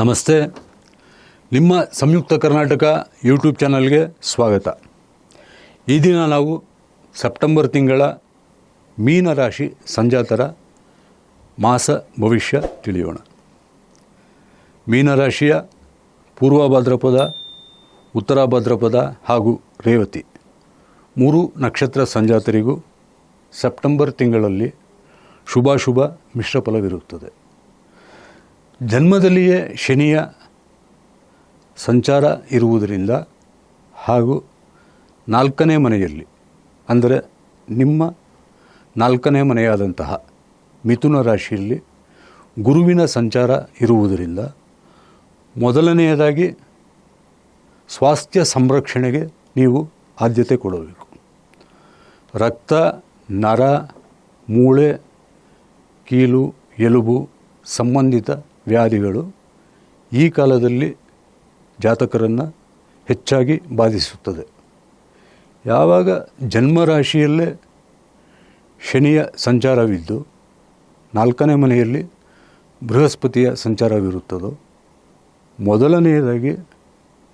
ನಮಸ್ತೆ. ನಿಮ್ಮ ಸಂಯುಕ್ತ ಕರ್ನಾಟಕ ಯೂಟ್ಯೂಬ್ ಚಾನಲ್ಗೆ ಸ್ವಾಗತ. ಈ ದಿನ ನಾವು ಸೆಪ್ಟೆಂಬರ್ ತಿಂಗಳ ಮೀನರಾಶಿ ಸಂಜಾತರ ಮಾಸ ಭವಿಷ್ಯ ತಿಳಿಯೋಣ. ಮೀನರಾಶಿಯ ಪೂರ್ವ ಭಾದ್ರಪದ, ಉತ್ತರ ಭಾದ್ರಪದ ಹಾಗೂ ರೇವತಿ ಮೂರು ನಕ್ಷತ್ರ ಸಂಜಾತರಿಗೂ ಸೆಪ್ಟೆಂಬರ್ ತಿಂಗಳಲ್ಲಿ ಶುಭಾಶುಭ ಮಿಶ್ರ ಫಲವಿರುತ್ತದೆ. ಜನ್ಮದಲ್ಲಿಯೇ ಶನಿಯ ಸಂಚಾರ ಇರುವುದರಿಂದ ಹಾಗೂ ನಾಲ್ಕನೇ ಮನೆಯಲ್ಲಿ, ಅಂದರೆ ನಿಮ್ಮ ನಾಲ್ಕನೇ ಮನೆಯಾದಂತಹ ಮಿಥುನ ರಾಶಿಯಲ್ಲಿ ಗುರುವಿನ ಸಂಚಾರ ಇರುವುದರಿಂದ ಮೊದಲನೆಯದಾಗಿ ಸ್ವಾಸ್ಥ್ಯ ಸಂರಕ್ಷಣೆಗೆ ನೀವು ಆದ್ಯತೆ ಕೊಡಬೇಕು. ರಕ್ತ, ನರ, ಮೂಳೆ, ಕೀಲು, ಎಲುಬು ಸಂಬಂಧಿತ ವ್ಯಾಧಿಗಳು ಈ ಕಾಲದಲ್ಲಿ ಜಾತಕರನ್ನು ಹೆಚ್ಚಾಗಿ ಬಾಧಿಸುತ್ತದೆ. ಯಾವಾಗ ಜನ್ಮರಾಶಿಯಲ್ಲೇ ಶನಿಯ ಸಂಚಾರವಿದ್ದು, ನಾಲ್ಕನೇ ಮನೆಯಲ್ಲಿ ಬೃಹಸ್ಪತಿಯ ಸಂಚಾರವಿರುತ್ತದೋ, ಮೊದಲನೆಯದಾಗಿ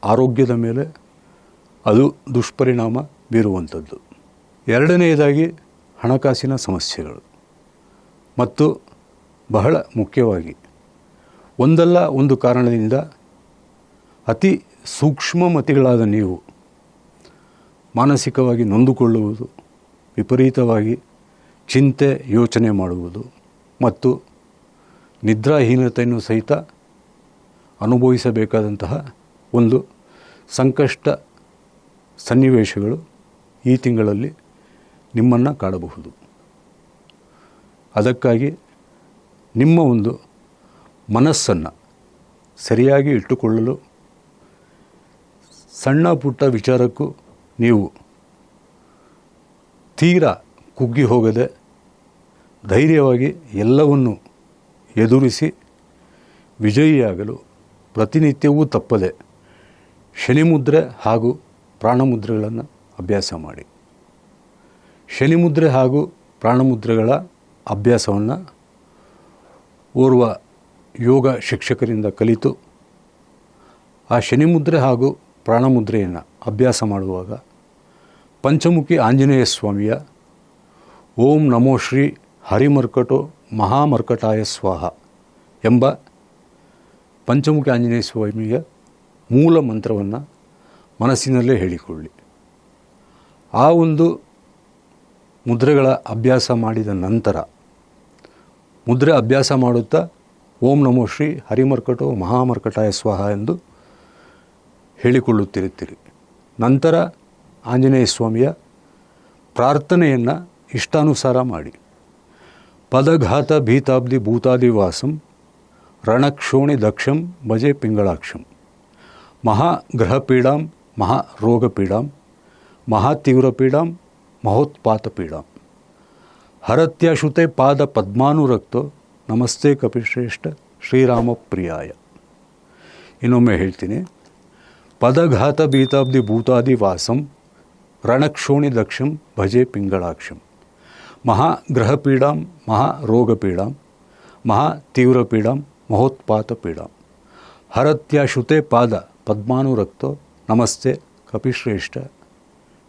ಆರೋಗ್ಯದ ಮೇಲೆ ಅದು ದುಷ್ಪರಿಣಾಮ ಬೀರುವಂಥದ್ದು. ಎರಡನೆಯದಾಗಿ ಹಣಕಾಸಿನ ಸಮಸ್ಯೆಗಳು. ಮತ್ತು ಬಹಳ ಮುಖ್ಯವಾಗಿ ಒಂದಲ್ಲ ಒಂದು ಕಾರಣದಿಂದ ಅತಿ ಸೂಕ್ಷ್ಮ ಮತಿಗಳಾದ ನೀವು ಮಾನಸಿಕವಾಗಿ ನೊಂದುಕೊಳ್ಳುವುದು, ವಿಪರೀತವಾಗಿ ಚಿಂತೆ, ಯೋಚನೆ ಮಾಡುವುದು ಮತ್ತು ನಿದ್ರಾಹೀನತೆಯನ್ನು ಸಹಿತ ಅನುಭವಿಸಬೇಕಾದಂತಹ ಒಂದು ಸಂಕಷ್ಟ ಸನ್ನಿವೇಶಗಳು ಈ ತಿಂಗಳಲ್ಲಿ ನಿಮ್ಮನ್ನು ಕಾಡಬಹುದು. ಅದಕ್ಕಾಗಿ ನಿಮ್ಮ ಒಂದು ಮನಸ್ಸನ್ನು ಸರಿಯಾಗಿ ಇಟ್ಟುಕೊಳ್ಳಲು, ಸಣ್ಣ ಪುಟ್ಟ ವಿಚಾರಕ್ಕೂ ನೀವು ತೀರಾ ಕುಗ್ಗಿ ಹೋಗದೆ ಧೈರ್ಯವಾಗಿ ಎಲ್ಲವನ್ನು ಎದುರಿಸಿ ವಿಜಯಿಯಾಗಲು ಪ್ರತಿನಿತ್ಯವೂ ತಪ್ಪದೆ ಶನಿಮುದ್ರೆ ಹಾಗೂ ಪ್ರಾಣಮುದ್ರೆಗಳನ್ನು ಅಭ್ಯಾಸ ಮಾಡಿ. ಶನಿಮುದ್ರೆ ಹಾಗೂ ಪ್ರಾಣಮುದ್ರೆಗಳ ಅಭ್ಯಾಸವನ್ನು ಓರ್ವ ಯೋಗ ಶಿಕ್ಷಕರಿಂದ ಕಲಿತು ಆ ಶನಿ ಮುದ್ರೆ ಹಾಗೂ ಪ್ರಾಣಮುದ್ರೆಯನ್ನು ಅಭ್ಯಾಸ ಮಾಡುವಾಗ ಪಂಚಮುಖಿ ಆಂಜನೇಯ ಸ್ವಾಮಿಯ ಓಂ ನಮೋ ಶ್ರೀ ಹರಿಮರ್ಕಟೋ ಮಹಾಮರ್ಕಟಾಯ ಸ್ವಾಹ ಎಂಬ ಪಂಚಮುಖಿ ಆಂಜನೇಯ ಸ್ವಾಮಿಯ ಮೂಲ ಮಂತ್ರವನ್ನು ಮನಸ್ಸಿನಲ್ಲೇ ಹೇಳಿಕೊಳ್ಳಿ. ಆ ಒಂದು ಮುದ್ರೆಗಳ ಅಭ್ಯಾಸ ಮಾಡಿದ ನಂತರ ಮುದ್ರೆ ಅಭ್ಯಾಸ ಮಾಡುತ್ತಾ ಓಂ ನಮೋ ಶ್ರೀ ಹರಿಮರ್ಕಟೋ ಮಹಾಮರ್ಕಟಾಯ ಸ್ವಾಹ ಎಂದು ಹೇಳಿಕೊಳ್ಳುತ್ತಿರುತ್ತೀರಿ. ನಂತರ ಆಂಜನೇಯ ಸ್ವಾಮಿಯ ಪ್ರಾರ್ಥನೆಯನ್ನು ಇಷ್ಟಾನುಸಾರ ಮಾಡಿ. ಪದಘಾತ ಭೀತಾಬ್ದಿ ಭೂತಾದಿವಾಸಂ ರಣಕ್ಷೋಣಿ ದಕ್ಷಂ ಭಜೆ ಪಿಂಗಳಾಕ್ಷಂ. ಮಹಾಗ್ರಹಪೀಡಾಂ, ಮಹಾರೋಗಪೀಡಾಂ, ಮಹಾತೀವ್ರಪೀಡಾಂ, ಮಹೋತ್ಪಾತಪೀಡಾಂ. ಹರತ್ಯಶುತೆ ಪಾದ ಪದ್ಮಾನುರಕ್ತೋ ನಮಸ್ತೆ ಕಪಿಶ್ರೇಷ್ಠ ಶ್ರೀರಾಮಪ್ರಿಯಾಯ. ಇನ್ನೊಮ್ಮೆ ಹೇಳ್ತೀನಿ. ಪದಘಾತ ಬೀತಾಬ್ದಿ ಭೂತಾದಿ ವಾಸಂ ರಣಕ್ಷೋಣಿ ದಕ್ಷಂ ಭಜೆ ಪಿಂಗಳಾಕ್ಷಂ. ಮಹಾ ಗ್ರಹಪೀಡಾಂ, ಮಹಾ ರೋಗಪೀಡಾಂ, ಮಹಾ ತೀವ್ರಪೀಡಾಂ, ಮಹೋತ್ಪಾತ ಪೀಡಾಂ. ಹರತ್ಯಾಶುತೆ ಪಾದ ಪದ್ಮಾನುರಕ್ತೋ ನಮಸ್ತೆ ಕಪಿಶ್ರೇಷ್ಠ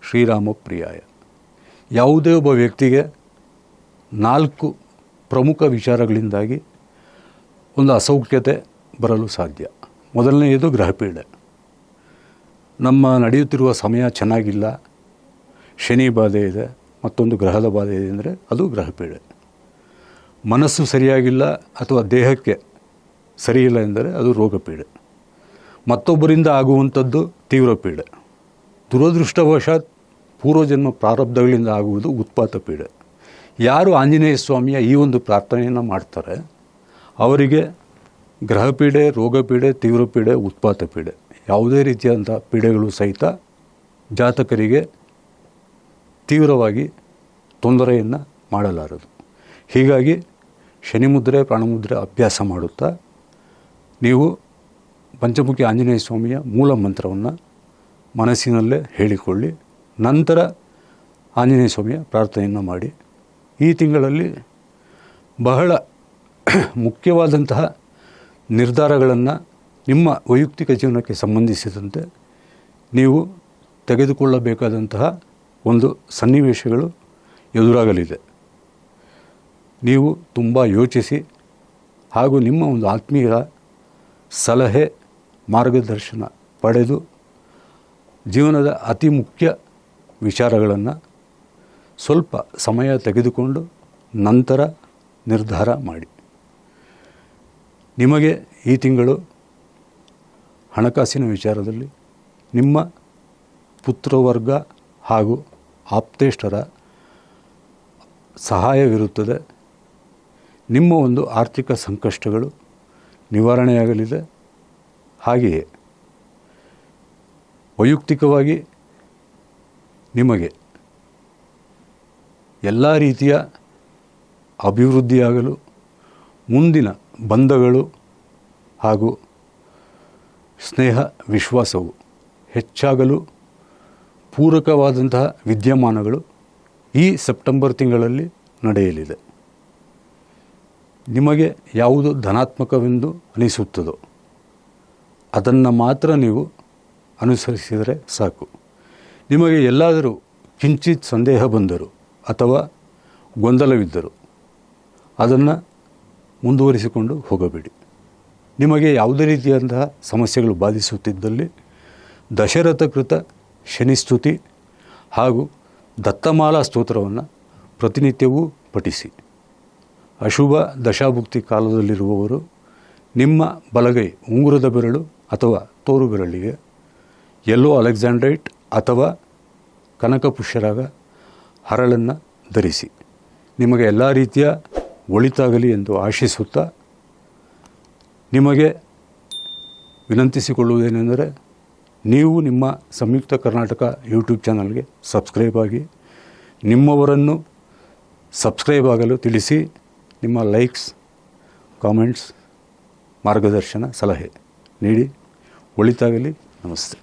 ಶ್ರೀರಾಮ ಪ್ರಿಯಾಯ ಯಾವುದೇ ಒಬ್ಬ ವ್ಯಕ್ತಿಗೆ ನಾಲ್ಕು ಪ್ರಮುಖ ವಿಚಾರಗಳಿಂದಾಗಿ ಒಂದು ಅಸೌಖ್ಯತೆ ಬರಲು ಸಾಧ್ಯ. ಮೊದಲನೆಯದು ಗ್ರಹಪೀಡೆ ನಮ್ಮ ನಡೆಯುತ್ತಿರುವ ಸಮಯ ಚೆನ್ನಾಗಿಲ್ಲ. ಶನಿ ಬಾಧೆ ಇದೆ. ಮತ್ತೊಂದು ಗ್ರಹದ ಬಾಧೆ ಇದೆ ಅಂದರೆ ಅದು ಗ್ರಹಪೀಡೆ ಮನಸ್ಸು ಸರಿಯಾಗಿಲ್ಲ ಅಥವಾ ದೇಹಕ್ಕೆ ಸರಿಯಿಲ್ಲ ಎಂದರೆ ಅದು ರೋಗಪೀಡೆ. ಮತ್ತೊಬ್ಬರಿಂದ ಆಗುವಂಥದ್ದು ತೀವ್ರ ಪೀಡೆ. ದುರದೃಷ್ಟವಶಾತ್ ಪೂರ್ವಜನ್ಮ ಪ್ರಾರಬ್ಧಗಳಿಂದ ಆಗುವುದು ಉತ್ಪಾತ ಪೀಡೆ. ಯಾರು ಆಂಜನೇಯ ಸ್ವಾಮಿಯ ಈ ಒಂದು ಪ್ರಾರ್ಥನೆಯನ್ನು ಮಾಡ್ತಾರೆ, ಅವರಿಗೆ ಗ್ರಹಪೀಡೆ, ರೋಗಪೀಡೆ ತೀವ್ರ ಪೀಡೆ ಉತ್ಪಾತ ಪೀಡೆ, ಯಾವುದೇ ರೀತಿಯಾದಂಥ ಪೀಡೆಗಳು ಸಹಿತ ಜಾತಕರಿಗೆ ತೀವ್ರವಾಗಿ ತೊಂದರೆಯನ್ನು ಮಾಡಲಾರದು. ಹೀಗಾಗಿ ಶನಿ ಮುದ್ರೆ ಪ್ರಾಣಮುದ್ರೆ ಅಭ್ಯಾಸ ಮಾಡುತ್ತಾ ನೀವು ಪಂಚಮುಖಿ ಆಂಜನೇಯ ಸ್ವಾಮಿಯ ಮೂಲ ಮಂತ್ರವನ್ನು ಮನಸ್ಸಿನಲ್ಲೇ ಹೇಳಿಕೊಳ್ಳಿ, ನಂತರ ಆಂಜನೇಯ ಸ್ವಾಮಿಯ ಪ್ರಾರ್ಥನೆಯನ್ನು ಮಾಡಿ. ಈ ತಿಂಗಳಲ್ಲಿ ಬಹಳ ಮುಖ್ಯವಾದಂತಹ ನಿರ್ಧಾರಗಳನ್ನು ನಿಮ್ಮ ವೈಯಕ್ತಿಕ ಜೀವನಕ್ಕೆ ಸಂಬಂಧಿಸಿದಂತೆ ನೀವು ತೆಗೆದುಕೊಳ್ಳಬೇಕಾದಂತಹ ಒಂದು ಸನ್ನಿವೇಶಗಳು ಎದುರಾಗಲಿದೆ. ನೀವು ತುಂಬ ಯೋಚಿಸಿ ಹಾಗೂ ನಿಮ್ಮ ಒಂದು ಆತ್ಮೀಯರ ಸಲಹೆ, ಮಾರ್ಗದರ್ಶನ ಪಡೆದು ಜೀವನದ ಅತಿ ಮುಖ್ಯ ವಿಚಾರಗಳನ್ನು ಸ್ವಲ್ಪ ಸಮಯ ತೆಗೆದುಕೊಂಡು ನಂತರ ನಿರ್ಧಾರ ಮಾಡಿ. ನಿಮಗೆ ಈ ತಿಂಗಳು ಹಣಕಾಸಿನ ವಿಚಾರದಲ್ಲಿ ನಿಮ್ಮ ಪುತ್ರವರ್ಗ ಹಾಗೂ ಆಪ್ತೇಷ್ಟರ ಸಹಾಯವಿರುತ್ತದೆ. ನಿಮ್ಮ ಒಂದು ಆರ್ಥಿಕ ಸಂಕಷ್ಟಗಳು ನಿವಾರಣೆಯಾಗಲಿದೆ. ಹಾಗೆಯೇ ವೈಯಕ್ತಿಕವಾಗಿ ನಿಮಗೆ ಎಲ್ಲ ರೀತಿಯ ಅಭಿವೃದ್ಧಿಯಾಗಲು ಮುಂದಿನ ಬಂಧಗಳು ಹಾಗೂ ಸ್ನೇಹ ವಿಶ್ವಾಸವು ಹೆಚ್ಚಾಗಲು ಪೂರಕವಾದಂತಹ ವಿದ್ಯಮಾನಗಳು ಈ ಸೆಪ್ಟೆಂಬರ್ ತಿಂಗಳಲ್ಲಿ ನಡೆಯಲಿದೆ. ನಿಮಗೆ ಯಾವುದು ಧನಾತ್ಮಕವೆಂದು ಅನಿಸುತ್ತದೋ ಅದನ್ನು ಮಾತ್ರ ನೀವು ಅನುಸರಿಸಿದರೆ ಸಾಕು. ನಿಮಗೆ ಎಲ್ಲಾದರೂ ಕಿಂಚಿತ್ ಸಂದೇಹ ಬಂದರು ಅಥವಾ ಗೊಂದಲವಿದ್ದರು ಅದನ್ನು ಮುಂದುವರಿಸಿಕೊಂಡು ಹೋಗಬೇಡಿ. ನಿಮಗೆ ಯಾವುದೇ ರೀತಿಯಾದಂತಹ ಸಮಸ್ಯೆಗಳು ಬಾಧಿಸುತ್ತಿದ್ದಲ್ಲಿ ದಶರಥ ಕೃತ ಶನಿಸ್ತುತಿ ಹಾಗೂ ದತ್ತಮಾಲಾ ಸ್ತೋತ್ರವನ್ನು ಪ್ರತಿನಿತ್ಯವೂ ಪಠಿಸಿ. ಅಶುಭ ದಶಾಭುಕ್ತಿ ಕಾಲದಲ್ಲಿರುವವರು ನಿಮ್ಮ ಬಲಗೈ ಉಂಗುರದ ಬೆರಳು ಅಥವಾ ತೋರು ಬೆರಳಿಗೆ ಯೆಲ್ಲೋ ಅಲೆಕ್ಸಾಂಡ್ರೈಟ್ ಅಥವಾ ಕನಕ ಪುಷ್ಯರಾಗ ಹರಳನ್ನು ಧರಿಸಿ. ನಿಮಗೆ ಎಲ್ಲ ರೀತಿಯ ಒಳಿತಾಗಲಿ ಎಂದು ಆಶಿಸುತ್ತಾ ನಿಮಗೆ ವಿನಂತಿಸಿಕೊಳ್ಳುವುದೇನೆಂದರೆ ನೀವು ನಿಮ್ಮ ಸಂಯುಕ್ತ ಕರ್ನಾಟಕ ಯೂಟ್ಯೂಬ್ ಚಾನಲ್ಗೆ ಸಬ್ಸ್ಕ್ರೈಬ್ ಆಗಿ ನಿಮ್ಮವರನ್ನು ಸಬ್ಸ್ಕ್ರೈಬ್ ಆಗಲು ತಿಳಿಸಿ ನಿಮ್ಮ ಲೈಕ್ಸ್, ಕಾಮೆಂಟ್ಸ್, ಮಾರ್ಗದರ್ಶನ, ಸಲಹೆ ನೀಡಿ. ಒಳಿತಾಗಲಿ. ನಮಸ್ತೆ.